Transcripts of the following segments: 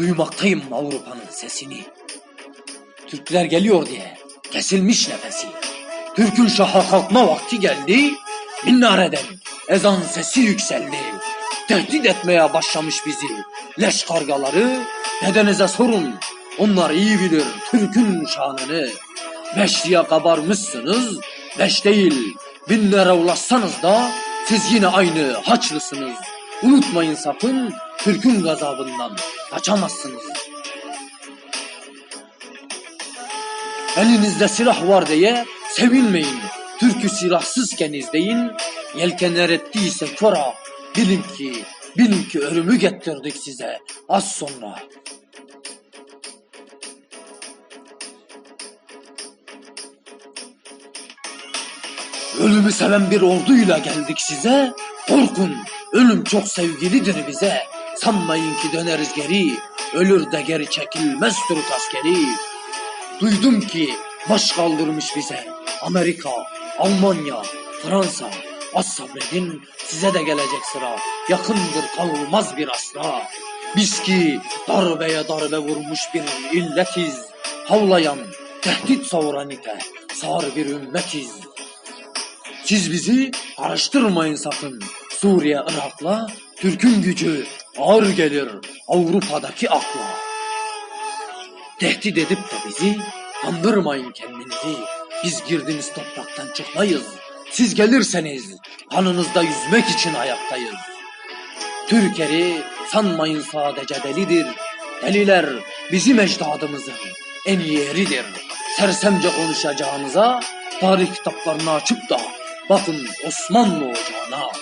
Duymaktayım Avrupa'nın sesini. Türkler geliyor diye kesilmiş nefesi. Türk'ün şaha kalkma vakti geldi. Minareden ezan sesi yükseldi. Tehdit etmeye başlamış bizi. Leş kargaları dedenize sorun. Onlar iyi bilir Türk'ün şanını. Beş diye kabarmışsınız. Beş değil binlere ulaşsanız da siz yine aynı haçlısınız. Unutmayın sakın Türk'ün gazabından kaçamazsınız. Elinizde silah var diye sevinmeyin. Türk'ü silahsızken izleyin. Yelkenler ettiyse kora. Bilin ki, bilin ki ölümü getirdik size az sonra. Ölümü seven bir orduyla geldik size. Korkun, ölüm çok sevgilidir bize. Sanmayın ki döneriz geri. Ölür de geri çekilmez Türk askeri. Duydum ki baş kaldırmış bize Amerika, Almanya, Fransa. Az sabredin size de gelecek sıra. Yakındır kalmaz bir asra. Biz ki darbeye darbe vurmuş bir illetiz. Havlayan, tehdit savuran ite sağır bir ümmetiz. Siz bizi araştırmayın sakın. Suriye, Irak'la Türk'ün gücü ağır gelir Avrupa'daki akla. Tehdit edip de bizi kandırmayın kendinizi. Biz girdiğiniz topraktan çıkmayız. Siz gelirseniz kanınızda yüzmek için ayaktayız. Türkeri sanmayın sadece delidir. Deliler bizim ecdadımızın en iyi yeridir. Sersemce konuşacağınıza tarih kitaplarını açıp da bakın Osmanlı ocağına.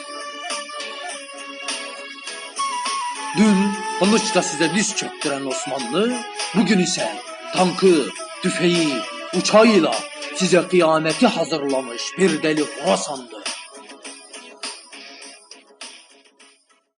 Dün kılıçla size diz çöktüren Osmanlı, bugün ise tankı, tüfeği, uçağıyla size kıyameti hazırlamış bir deli Horasanlı.